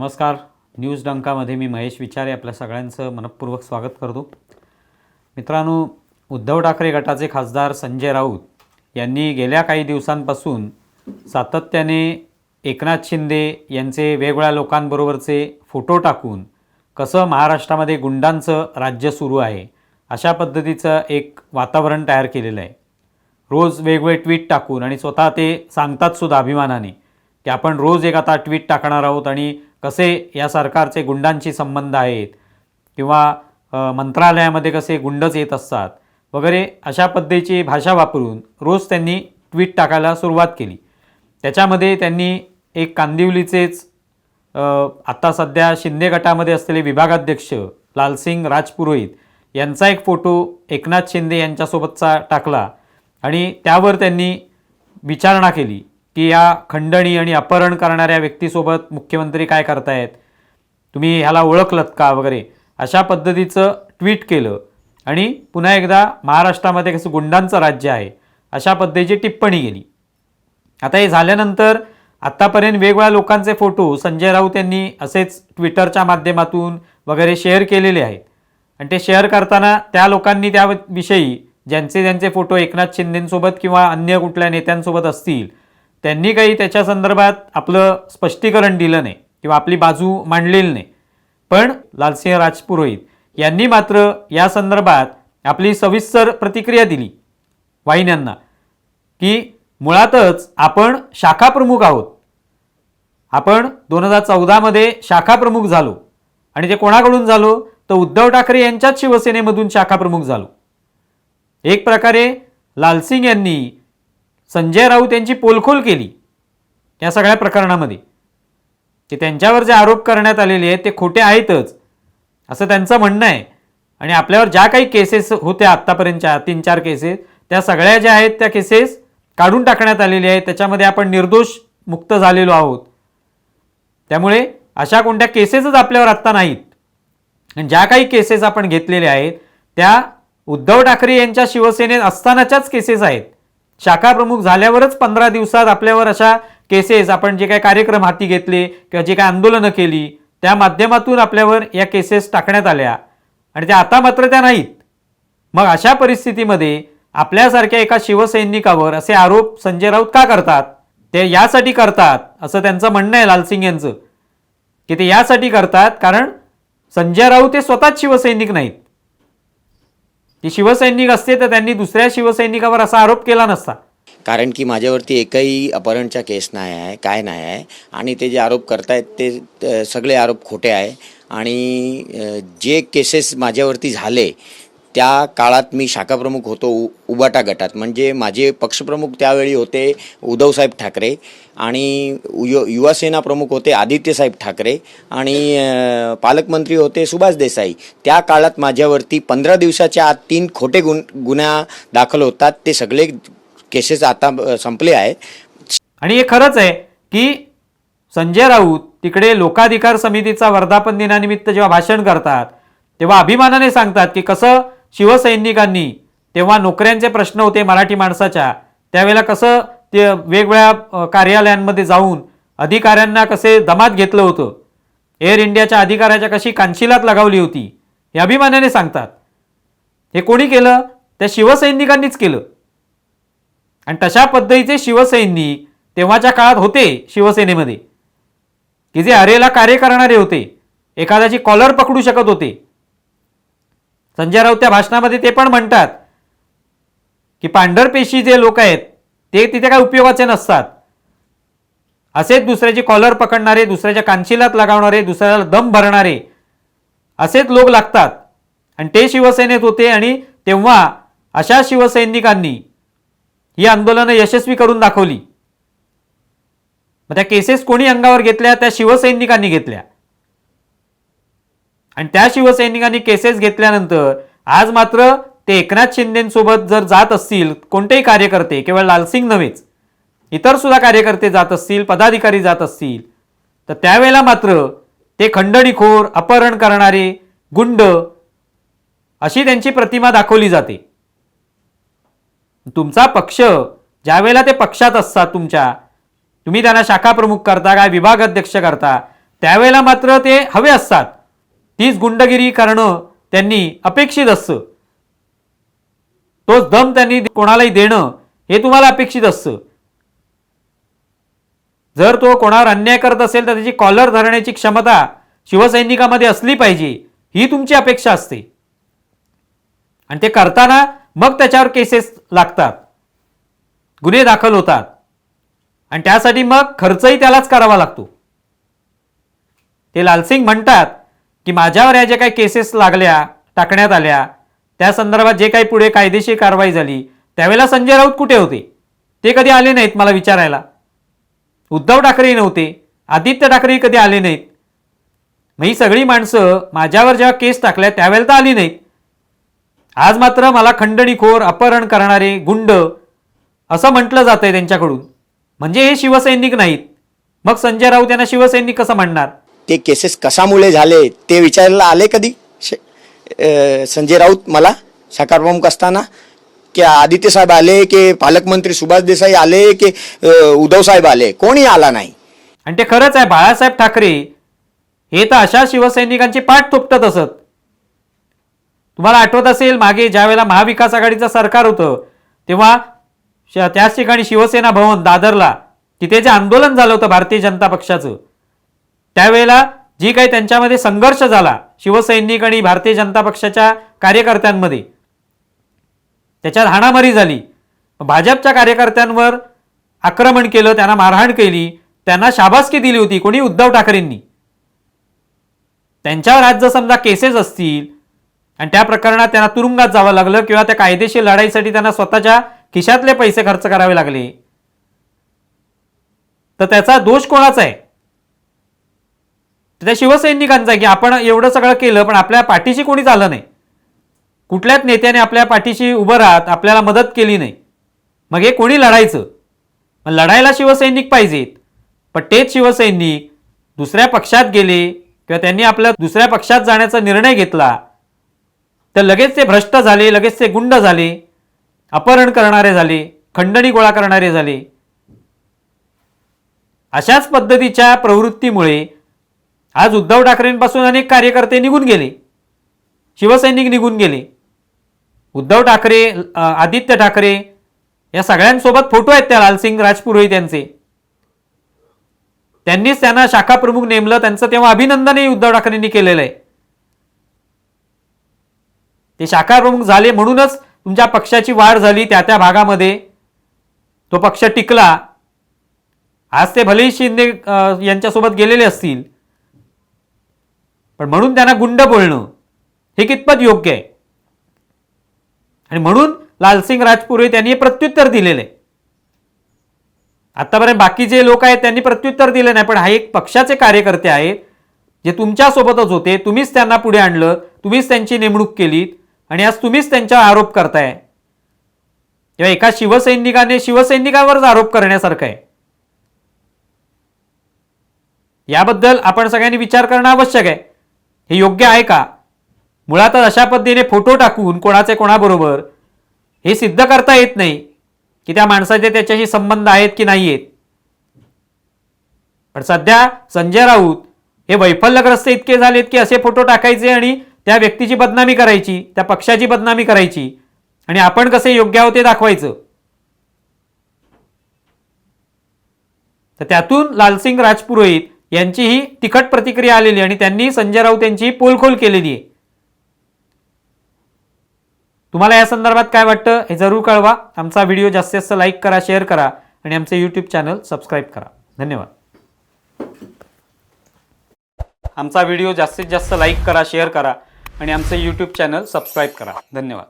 नमस्कार. न्यूज डंकामध्ये मी महेश विचारे आपल्या सगळ्यांचं मनपूर्वक स्वागत करतो. मित्रांनो उद्धव ठाकरे गटाचे खासदार संजय राऊत यांनी गेल्या काही दिवसांपासून सातत्याने एकनाथ शिंदे यांचे वेगवेगळ्या लोकांबरोबरचे फोटो टाकून कसं महाराष्ट्रामध्ये गुंडांचं राज्य सुरू आहे अशा पद्धतीचं एक वातावरण तयार केलेलं आहे. रोज वेगवेगळे ट्विट टाकून आणि स्वतः ते सांगतात सुद्धा अभिमानाने. की आपण रोज एक आता ट्विट टाकणार आहोत आणि कसे या सरकारचे गुंडांशी संबंध आहेत किंवा मंत्रालयामध्ये कसे गुंडच येत असतात वगैरे अशा पद्धतीची भाषा वापरून रोज त्यांनी ट्विट टाकायला सुरुवात केली. त्याच्यामध्ये त्यांनी एक कांदिवलीचेच आत्ता सध्या शिंदे गटामध्ये असलेले विभागाध्यक्ष लालसिंग राजपुरोहित यांचा एक फोटो एकनाथ शिंदे यांच्यासोबतचा टाकला आणि त्यावर त्यांनी विचारणा केली. की या खंडणी आणि अपहरण करणाऱ्या व्यक्तीसोबत मुख्यमंत्री काय करतायत? तुम्ही ह्याला ओळखलत का वगैरे? अशा पद्धतीचं ट्विट केलं. आणि पुन्हा एकदा महाराष्ट्रामध्ये कसं गुंडांचं राज्य आहे अशा पद्धतीची टिप्पणी केली आता हे झाल्यानंतर आत्तापर्यंत वेगवेगळ्या लोकांचे फोटो संजय राऊत यांनी असेच ट्विटरच्या माध्यमातून वगैरे शेअर केलेले आहेत. आणि ते शेअर करताना त्या लोकांनी त्याविषयी ज्यांचे ज्यांचे फोटो एकनाथ शिंदेंसोबत किंवा अन्य कुठल्या नेत्यांसोबत असतील त्यांनी काही त्याच्या संदर्भात आपलं स्पष्टीकरण दिलं नाही किंवा आपली बाजू मांडलेली नाही. पण लालसिंह राजपुरोहित यांनी मात्र या संदर्भात आपली सविस्तर प्रतिक्रिया दिली. वाहिन्यांना की मुळातच आपण शाखा प्रमुख आहोत. आपण दोन हजार चौदामध्ये शाखा प्रमुख झालो आणि ते कोणाकडून झालो? तर उद्धव ठाकरे यांच्याच शिवसेनेमधून शाखा प्रमुख झालो. एक प्रकारे लालसिंग यांनी संजय राऊत यांची पोलखोल केली या सगळ्या प्रकरणामध्ये. की त्यांच्यावर जे आरोप करण्यात आलेले आहेत ते खोटे आहेतच असं त्यांचं म्हणणं आहे. आणि आपल्यावर ज्या काही केसेस होत्या आत्तापर्यंतच्या तीन चार केसेस त्या सगळ्या ज्या आहेत त्या केसेस काढून टाकण्यात आलेल्या आहेत. त्याच्यामध्ये आपण निर्दोष मुक्त झालेलो आहोत. त्यामुळे अशा कोणत्या केसेसच आपल्यावर आत्ता नाहीत. आणि ज्या काही केसेस आपण घेतलेल्या आहेत त्या उद्धव ठाकरे यांच्या शिवसेनेत असतानाच्याच केसेस आहेत. शाखा प्रमुख झाल्यावरच पंधरा दिवसात आपल्यावर अशा केसेस आपण जे काही कार्यक्रम हाती घेतले किंवा जे काही आंदोलनं केली त्या माध्यमातून आपल्यावर या केसेस टाकण्यात आल्या. आणि त्या आता मात्र त्या नाहीत. मग अशा परिस्थितीमध्ये आपल्यासारख्या एका शिवसैनिकावर असे आरोप संजय राऊत का करतात? ते यासाठी करतात असं त्यांचं म्हणणं आहे लालसिंग यांचं. की ते यासाठी करतात कारण संजय राऊत हे स्वतःच शिवसैनिक नाहीत. की शिवसैनिक असते तर त्यांनी दुसऱ्या शिवसैनिकावर असा आरोप केला नसता. कारण की माझ्यावरती एकही अपहरणचा केस नाही आहे काय नाही आहे. आणि ते जे आरोप करतायत ते सगळे आरोप खोटे आहे. आणि अ, जे केसेस माझ्यावरती झाले त्या काळात मी शाखाप्रमुख होतो उ उबाटा गटात. म्हणजे माझे पक्षप्रमुख त्यावेळी होते उद्धवसाहेब ठाकरे आणि यु युवासेना प्रमुख होते आदित्यसाहेब ठाकरे आणि पालकमंत्री होते सुभाष देसाई. त्या काळात माझ्यावरती पंधरा दिवसाच्या आत तीन खोटे गुन गुन्हा दाखल होतात. ते सगळे केसेस आता संपले आहे आणि हे खरंच आहे की संजय राऊत तिकडे लोकाधिकार समितीचा वर्धापन दिनानिमित्त जेव्हा भाषण करतात तेव्हा अभिमानाने सांगतात की कसं शिवसैनिकांनी तेव्हा नोकऱ्यांचे प्रश्न होते मराठी माणसाच्या. त्यावेळेला कसं ते वेगवेगळ्या कार्यालयांमध्ये जाऊन अधिकाऱ्यांना कसे दमात घेतलं होतं? एअर इंडियाच्या अधिकाऱ्याच्या कशी कानशिलात लगावली होती? हे अभिमानाने सांगतात. हे कोणी केलं? त्या शिवसैनिकांनीच केलं. आणि तशा पद्धतीचे शिवसैनिक तेव्हाच्या काळात होते शिवसेनेमध्ये. की जे अरेला कार्य करणारे होते. एखाद्याची कॉलर पकडू शकत होते. संजय राऊत त्या भाषणामध्ये ते पण म्हणतात की पांढरपेशी जे लोक आहेत ते तिथे काय उपयोगाचे नसतात. असेच दुसऱ्याची कॉलर पकडणारे दुसऱ्याच्या कांशिलात लगावणारे दुसऱ्याला दम भरणारे असेच लोक लागतात. आणि ते शिवसेनेत होते आणि तेव्हा अशा शिवसैनिकांनी ही आंदोलनं यशस्वी करून दाखवली. मग त्या केसेस कोणी अंगावर घेतल्या? त्या शिवसैनिकांनी घेतल्या. आणि त्या शिवसैनिकांनी केसेस घेतल्यानंतर आज मात्र ते एकनाथ शिंदेसोबत जर जात असतील कोणतेही कार्यकर्ते केवळ लालसिंग नव्हेच इतर सुद्धा कार्यकर्ते जात असतील पदाधिकारी जात असतील तर त्यावेळेला मात्र ते खंडणीखोर अपहरण करणारे गुंड अशी त्यांची प्रतिमा दाखवली जाते. तुमचा पक्ष ज्यावेळेला ते पक्षात असतात तुमच्या तुम्ही त्यांना शाखा प्रमुख करता काय विभाग अध्यक्ष करता त्यावेळेला मात्र ते हवे असतात. तीच गुंडगिरी करणं त्यांनी अपेक्षित असतं. तोच दम त्यांनी कोणालाही देणं हे तुम्हाला अपेक्षित असतं. जर तो कोणावर अन्याय करत असेल तर त्याची कॉलर धरण्याची क्षमता शिवसैनिकामध्ये असली पाहिजे ही तुमची अपेक्षा असते. आणि ते करताना मग त्याच्यावर केसेस लागतात. गुन्हे दाखल होतात. आणि त्यासाठी मग खर्चही त्यालाच करावा लागतो. ते लालसिंग म्हणतात की माझ्यावर या ज्या काही केसेस लागल्या टाकण्यात आल्या त्या संदर्भात जे काही पुढे कायदेशीर कारवाई झाली त्यावेळेला संजय राऊत कुठे होते? ते कधी आले नाहीत मला विचारायला. उद्धव ठाकरेही नव्हते आदित्य ठाकरेही कधी आले नाहीत. मग ही सगळी माणसं माझ्यावर जेव्हा केस टाकल्या त्यावेळेला तर आली नाहीत. आज मात्र मला खंडणीखोर अपहरण करणारे गुंड असं म्हटलं जात आहे त्यांच्याकडून. म्हणजे हे शिवसैनिक नाहीत. मग संजय राऊत यांना शिवसैनिक कसं म्हणणार ते केसेस कशामुळे झाले ते विचारायला आले कधी? श- संजय राऊत मला? साकार प्रमुख असताना की आदित्य साहेब आले की पालकमंत्री सुभाष देसाई आले की उद्धव साहेब आले? कोणी आला नाही. आणि ते खरंच आहे बाळासाहेब ठाकरे हे तर अशा शिवसैनिकांची पाठ थोपटत असत. तुम्हाला आठवत असेल मागे ज्यावेळेला महाविकास आघाडीचं सरकार होतं तेव्हा श- त्याच ठिकाणी शिवसेना भवन दादरला तिथे जे आंदोलन झालं होतं भारतीय जनता पक्षाचं त्यावेळेला जी काही त्यांच्यामध्ये संघर्ष झाला शिवसैनिक आणि भारतीय जनता पक्षाच्या कार्यकर्त्यांमध्ये त्याच्यात हाणामारी झाली. भाजपच्या कार्यकर्त्यांवर आक्रमण केलं त्यांना मारहाण केली त्यांना शाबासकी दिली होती कोणी? उद्धव ठाकरेंनी. त्यांच्यावर आज जर समजा केसेस असतील आणि त्या प्रकरणात त्यांना तुरुंगात जावं लागलं किंवा त्या कायदेशीर लढाईसाठी त्यांना स्वतःच्या खिशातले पैसे खर्च करावे लागले तर त्याचा दोष कोणाचा आहे? तर त्या शिवसैनिकांचा आहे की आपण एवढं सगळं केलं पण आपल्या पाठीशी कोणीच आलं नाही. कुठल्याच नेत्याने आपल्या पाठीशी उभं राहत आपल्याला मदत केली नाही. मग हे कोणी लढायचं? मग लढायला शिवसैनिक पाहिजेत. पण तेच शिवसैनिक दुसऱ्या पक्षात गेले किंवा त्यांनी आपल्या दुसऱ्या पक्षात जाण्याचा निर्णय घेतला तर लगेच ते भ्रष्ट झाले लगेच ते गुंड झाले अपहरण करणारे झाले खंडणी गोळा करणारे झाले. अशाच पद्धतीच्या प्रवृत्तीमुळे आज उद्धव ठाकरेंपासून अनेक कार्यकर्ते निघून गेले. शिवसैनिक निघून गेले. उद्धव ठाकरे आदित्य ठाकरे या सगळ्यांसोबत फोटो आहेत त्या लालसिंग राजपुरोहित यांचे. त्यांनीच त्यांना शाखा प्रमुख नेमलं त्यांचं तेव्हा अभिनंदनही उद्धव ठाकरेंनी केलेलं आहे. ते शाखा प्रमुख झाले म्हणूनच तुमच्या पक्षाची वाढ झाली त्या त्या भागामध्ये. तो पक्ष टिकला. आज ते भलेही शिंदे यांच्यासोबत गेलेले असतील. पण म्हणून त्यांना गुंड बोलणं हे कितपत योग्य आहे? आणि म्हणून लालसिंग राजपुरे त्यांनी हे प्रत्युत्तर दिलेलं आहे. आतापर्यंत बाकी जे लोक आहेत त्यांनी प्रत्युत्तर दिलं नाही पण हा एक पक्षाचे कार्यकर्ते आहेत जे तुमच्यासोबतच होते तुम्हीच त्यांना पुढे आणलं तुम्हीच त्यांची नेमणूक केलीत आणि आज तुम्हीच त्यांच्यावर आरोप करताय. तेव्हा एका शिवसैनिकाने शिवसैनिकावरच आरोप करण्यासारखं आहे. याबद्दल आपण सगळ्यांनी विचार करणं आवश्यक आहे. हे योग्य आहे का? मुळातच अशा पद्धतीने फोटो टाकून कोणाचे कोणाबरोबर हे सिद्ध करता येत नाही की त्या माणसाचे त्याच्याशी संबंध आहेत की नाही आहेत. पण सध्या संजय राऊत हे वैफल्यग्रस्त इतके झालेत की असे फोटो टाकायचे आणि त्या व्यक्तीची बदनामी करायची त्या पक्षाची बदनामी करायची आणि आपण कसे योग्य आहोत ते दाखवायचं. तर त्यातून लालसिंग राजपुरोहित यांचीही तिखट प्रतिक्रिया आलेली आणि त्यांनी संजय राऊत यांची पोलखोल केलेली आहे. तुम्हाला या संदर्भात काय वाटतं हे जरूर कळवा. आमचा व्हिडिओ जास्तीत जास्त लाईक करा शेअर करा आणि आमचे यूट्यूब चॅनल सबस्क्राईब करा. धन्यवाद. आमचा व्हिडिओ जास्तीत जास्त लाईक करा शेअर करा आणि आमचे यूट्यूब चॅनल सबस्क्राईब करा. धन्यवाद.